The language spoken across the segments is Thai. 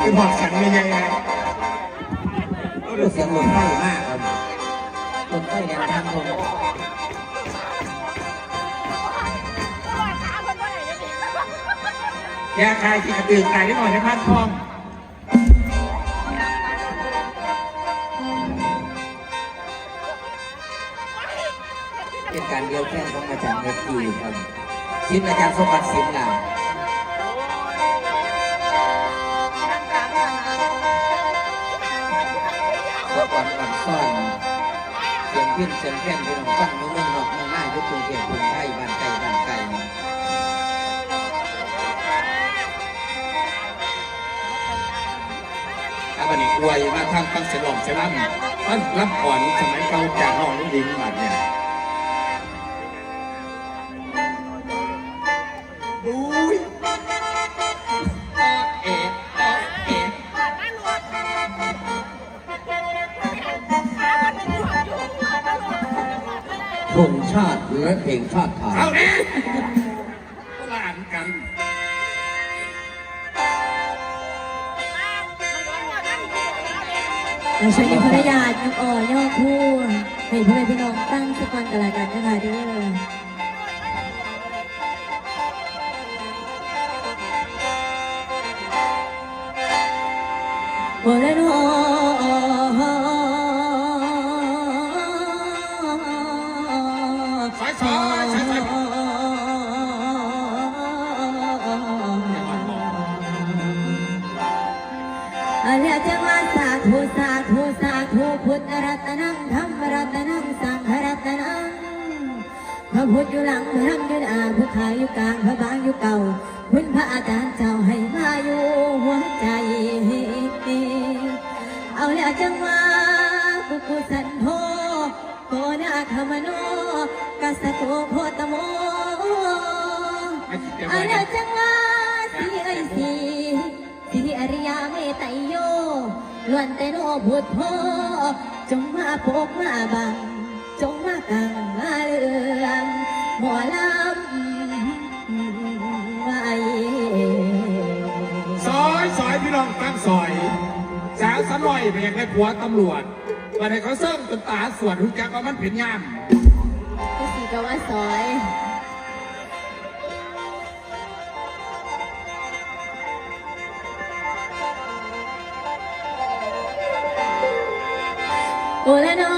คือหอดสันไม่ใช่ไงก็ดูเสียงลมไฟมากครับลมไฟแรงทางลมยใครที่จิตตื่นตายได้หน่อยนพันทองเป็นการเดียวแค่ของอาจารย์เมธีครับศิลอาจารย์สมบัติศิลป์ล่ะ เสียงพิ้นเสียงแค่นที่น้องฟังเมืองเมืองนอกเมืองหน้ายุคกรุงเทพกรุงไทยบ้านไกลบ้านไกลอาบันนี้อวยมาทางฟังเสียงหลงเสียงล่ำมันรับก่อนสมัยเก่าจากน้องลุงดิงบัดเนี่ย ธงชาติและเพลงชาติไทยเอาเอ๊ะหลานกันเราช่วยในภรรยายังอ่อย่อคู่ให้พ่อแม่พี่น้องตั้งสกอนกันละกันนะคะเด้อโอ้ล อาเรียจังว่าสาธุสาธุสาธุพุทธรัตนังธรรมรัตนังสังฆรัตนังพระพุทธอยู่หลังพระธรรมอยู่หน้าพุทธาอยู่กลางพระบางอยู่เก่าคุณพระอาจารย์เจ้าให้มาอยู่หัวใจ เอาแล้วจังว่ากุกุสันโธโกนาคมโนกัสสโตโพตโมอาณาจังว่าสีเอ้ย สีสีอริยาเมตไตโยล้วนแต่โนพุทโธจงมาปกมาบัง จงมากังมาเลืองหมอลำไว้ซอยซอยพี่น้องตั้งซอยสาวสน่อยไปยังได้ผัวตำรวจวันนี้เขาเสิ่งจนตาสวดหุ่นจักว่ามันเป็นย่ามก็สีก็ว่าซอย โอละนอ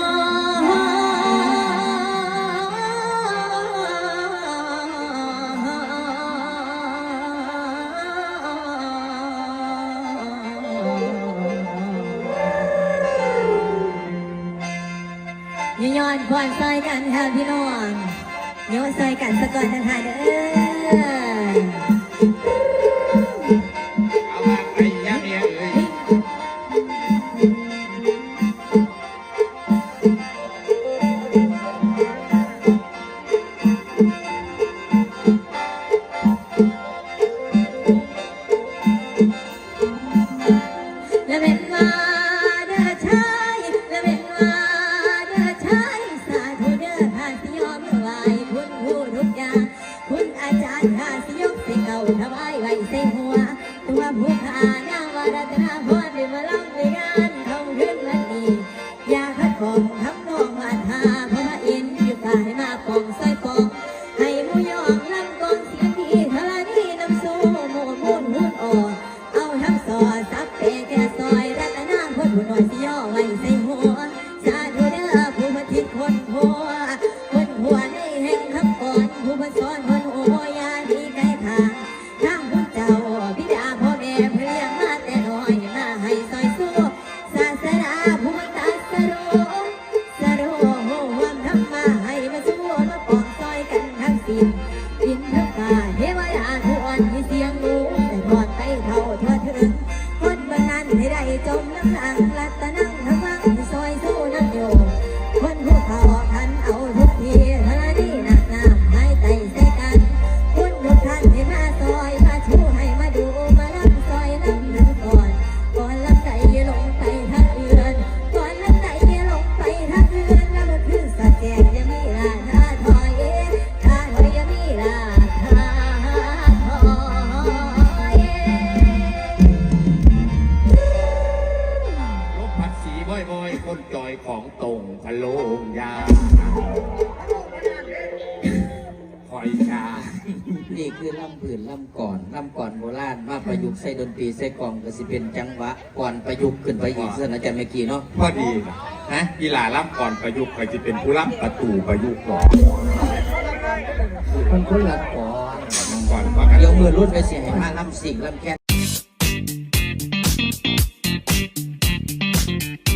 ย้อนควอนซอยกันค่ะพี่น้องย้อนซอยกันสะกอนนเด้อ คนจอยของตรงพะโลงยาคอยชานี่คือล่ำผืนล่ำก่อนล่ำก่อนโบราณมาประยุกต์ใส่ดนตรีใส่กองก็สิเป็นจังหวะก่อนประยุกต์ขึ้นไปอีกเสนอาจารย์เมื่อกี้เนาะพอดีนะนะกีฬาล่ำก่อนประยุกต์ใครจะเป็นผู้ล่ำประตูประยุกต์ก่อนมันคนละก่อนก่อนว่ากันเดี๋ยวมือรุ่นไปเสียให้มาลำสิ่งล่ำแค